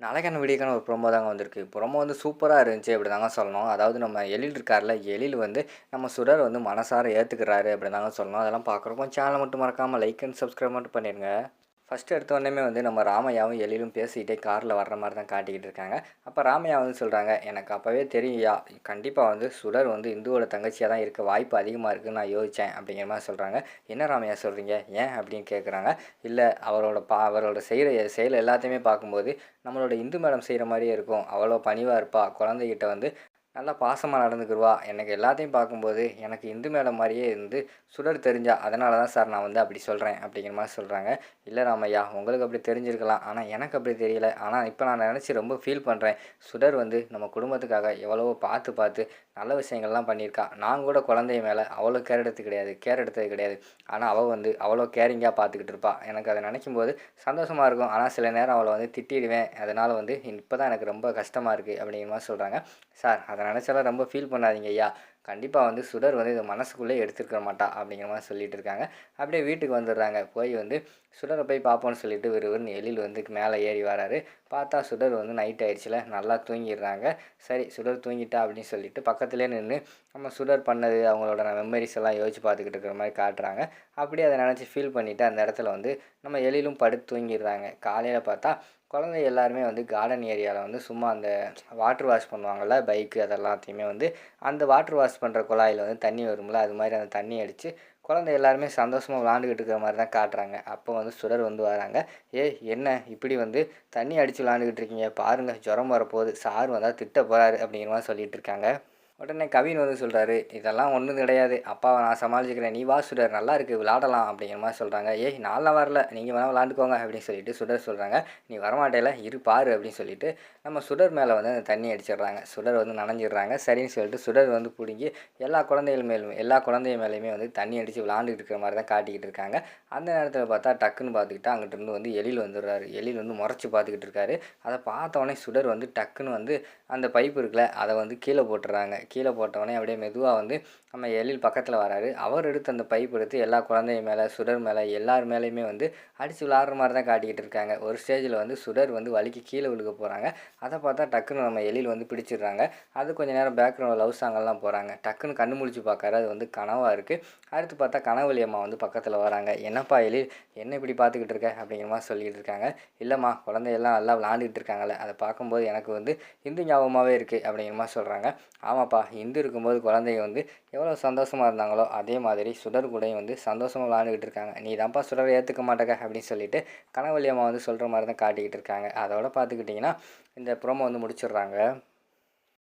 நாளைக்கான வீடியோக்கான ஒரு ப்ரொமோ தாங்க வந்திருக்கு. ப்ரொமோ வந்து சூப்பராக இருந்துச்சு அப்படி தாங்க சொல்லணும். அதாவது நம்ம எழில் இருக்கார்ல எழில் வந்து நம்ம சுடர் வந்து மனசார ஏற்றுக்கிறாரு அப்படி தாங்க சொல்லணும். அதெல்லாம் பார்க்குறப்போ சேனலை மட்டும் மறக்காமல் லைக் அண்ட் சப்ஸ்கிரைப் மட்டும் பண்ணிடுங்க. ஃபஸ்ட்டு எடுத்த உடனே வந்து நம்ம ராமையாவும் எழிலும் பேசிக்கிட்டே காரில் வர்ற மாதிரி தான் காட்டிக்கிட்டு இருக்காங்க. அப்போ ராமையா வந்து சொல்கிறாங்க எனக்கு அப்போவே தெரியும்யா கண்டிப்பாக வந்து சுடர் வந்து இந்துவோட தங்கச்சியாக தான் இருக்க வாய்ப்பு அதிகமாக இருக்குன்னு நான் யோசித்தேன் அப்படிங்கிற மாதிரி சொல்கிறாங்க என்ன ராமையா சொல்கிறீங்க ஏன்? அப்படின்னு கேட்குறாங்க இல்லை அவரோட பா அவரோட செய்கிற செயல் எல்லாத்தையுமே பார்க்கும்போது நம்மளோட இந்து மேடம் செய்கிற மாதிரியே இருக்கும். அவ்வளோ பணிவாக இருப்பா குழந்தைகிட்ட வந்து நல்லா பாசமாக நடந்துக்கிடுவா. எனக்கு எல்லாத்தையும் பார்க்கும்போது எனக்கு இந்து மேலே மாதிரியே இருந்து சுடர் தெரிஞ்சா அதனால தான் சார் நான் வந்து அப்படி சொல்கிறேன் அப்படிங்கிற மாதிரி சொல்கிறாங்க இல்லை ராமையா உங்களுக்கு அப்படி தெரிஞ்சிருக்கலாம். ஆனால் எனக்கு அப்படி தெரியல. ஆனால் இப்போ நான் நினச்சி ரொம்ப ஃபீல் பண்ணுறேன் சுடர் வந்து நம்ம குடும்பத்துக்காக எவ்வளவோ பார்த்து பார்த்து நல்ல விஷயங்கள்லாம் பண்ணியிருக்கா. நான் கூட குழந்தைய மேலே அவ்வளோ கேர் எடுத்து கிடையாது. கேர் எடுத்தது கிடையாது. ஆனால் அவள் வந்து அவ்வளோ கேரிங்காக பார்த்துக்கிட்டு இருப்பா. எனக்கு அதை நினைக்கும் போது சந்தோஷமாக இருக்கும். ஆனால் சில நேரம் அவளை வந்து திட்டிடுவேன். அதனால் வந்து இப்போ தான் எனக்கு ரொம்ப கஷ்டமாக இருக்குது அப்படிங்கிற மாதிரி சொல்கிறாங்க சார் அதை நினச்சாலாம் ரொம்ப ஃபீல் பண்ணாதீங்க ஐயா. கண்டிப்பாக வந்து சுடர் வந்து இதை மனசுக்குள்ளே எடுத்துருக்க மாட்டா அப்படிங்கிற மாதிரி சொல்லிட்டு இருக்காங்க அப்படியே வீட்டுக்கு வந்துடுறாங்க. போய் வந்து சுடரை போய் பார்ப்போன்னு சொல்லிட்டு விறுவிறுன்னு எழில் வந்து மேலே ஏறி வராரு. பார்த்தா சுடர் வந்து நைட் ஆயிடுச்சுல நல்லா தூங்கிடுறாங்க. சரி சுடர் தூங்கிட்டா அப்படின்னு சொல்லிட்டு பக்கத்துலேயே நின்று நம்ம சுடர் பண்ணது அவங்களோட மெமரிஸ் எல்லாம் யோசிச்சு பார்த்துக்கிட்டு இருக்கிற மாதிரி காட்டுறாங்க. அப்படியே அதை நினச்சி ஃபீல் பண்ணிவிட்டு அந்த இடத்துல வந்து நம்ம எழிலும் படுத்து தூங்கிடுறாங்க. காலையில் பார்த்தா குழந்தை எல்லாருமே வந்து கார்டன் ஏரியாவில் வந்து சும்மா அந்த வாட்டர் வாஷ் பண்ணுவாங்கள்ல பைக்கு அதெல்லாத்தையுமே வந்து அந்த வாட்டர் வாஷ் பண்ணுற குழாயில் வந்து தண்ணி வரும்ல அது மாதிரி அந்த தண்ணி அடித்து குழந்தை எல்லாருமே சந்தோஷமாக விளாண்டுக்கிட்டு இருக்கிற மாதிரி தான் காட்டுறாங்க. அப்போ வந்து சுடர் வந்து வராங்க. ஏ என்ன? இப்படி வந்து தண்ணி அடித்து விளாண்டுக்கிட்டு இருக்கீங்க? பாருங்கள் ஜுரம் வரப்போகுது. சார் வந்தால் திட்ட போகிறாரு அப்படிங்கிற மாதிரி சொல்லிகிட்டு இருக்காங்க. உடனே கவின் வந்து சொல்கிறாரு இதெல்லாம் ஒன்றும் கிடையாது. அப்பாவை நான் சமாளிச்சுக்கிறேன். நீ வா சுடர். நல்லா இருக்குது விளாடலாம். அப்படிங்கிற மாதிரி சொல்கிறாங்க ஏய் நான்லாம் வரல. நீங்கள் வேணால் விளாண்டுக்கோங்க. அப்படின்னு சொல்லிட்டு சுடர் சொல்கிறாங்க நீ வரமாட்டேல. இரு பாரு. அப்படின்னு சொல்லிட்டு நம்ம சுடர் மேலே வந்து அந்த தண்ணி அடிச்சிடுறாங்க. சுடர் வந்து நனைஞ்சிடுறாங்க. சரின்னு சொல்லிட்டு சுடர் வந்து பிடுங்கி எல்லா குழந்தைகள் மேலும் எல்லா குழந்தைய மேலேயுமே வந்து தண்ணி அடித்து விளாண்டுக்கிட்டு இருக்கிற மாதிரி தான் காட்டிக்கிட்டு இருக்காங்க. அந்த நேரத்தில் பார்த்தா டக்குன்னு பார்த்துக்கிட்டா அங்கிட்டிருந்து வந்து எழில் வந்துடுறாரு. எழில் வந்து முறைச்சி பார்த்துக்கிட்டு இருக்காரு. அதை பார்த்தோன்னே சுடர் வந்து டக்குன்னு வந்து அந்த பைப் இருக்குல்ல அதை வந்து கீழே போட்டுறாங்க கீழே போட்டவொடனே அப்படியே மெதுவாக வந்து நம்ம எழில் பக்கத்தில் வராரு. அவர் எடுத்து அந்த பைப் எடுத்து எல்லா குழந்தைய மேலே சுடர் மேலே எல்லார் மேலேயுமே வந்து அடித்து விளாட்ற மாதிரி தான் காட்டிக்கிட்டு இருக்காங்க. ஒரு ஸ்டேஜில் வந்து சுடர் வந்து வலிக்கு கீழே விழுக போகிறாங்க அதை பார்த்தா டக்குன்னு நம்ம எழில் வந்து பிடிச்சிடுறாங்க. அது கொஞ்சம் நேரம் பேக்ரவுண்ட் லவ் சாங்கெல்லாம் போகிறாங்க டக்குன்னு கண்ணு முழிச்சு பார்க்காரு அது வந்து கனவாக இருக்குது அடுத்து பார்த்தா கனவழி அம்மா வந்து பக்கத்தில் வராங்க. என்னப்பா எழில் என்ன இப்படி பார்த்துக்கிட்டு இருக்க? அப்படிங்கிற மாதிரி சொல்லிகிட்டு இருக்காங்க. இல்லைம்மா குழந்தையெல்லாம் நல்லா விளாண்டுக்கிட்டு இருக்காங்களே அதை பார்க்கும்போது எனக்கு வந்து இந்து ஞாபகமாகவே இருக்குது அப்படிங்கிற மாதிரி சொல்கிறாங்க ஆமாப்பா இந்து இருக்கும்போது குழந்தைங்க வந்து எவ்வளோ சந்தோஷமாக இருந்தாங்களோ அதே மாதிரி சுடர் கூடையும் வந்து சந்தோஷமாக விளாண்டுக்கிட்டு இருக்காங்க. நீ தான்ப்பா சுடரை ஏற்றுக்க மாட்டேங்க அப்படின்னு சொல்லிட்டு கனவழி அம்மா வந்து சொல்கிற மாதிரி தான் காட்டிக்கிட்டு இருக்காங்க. அதோட பார்த்துக்கிட்டிங்கன்னா இந்த ப்ரோமோ வந்து முடிச்சிடுறாங்க.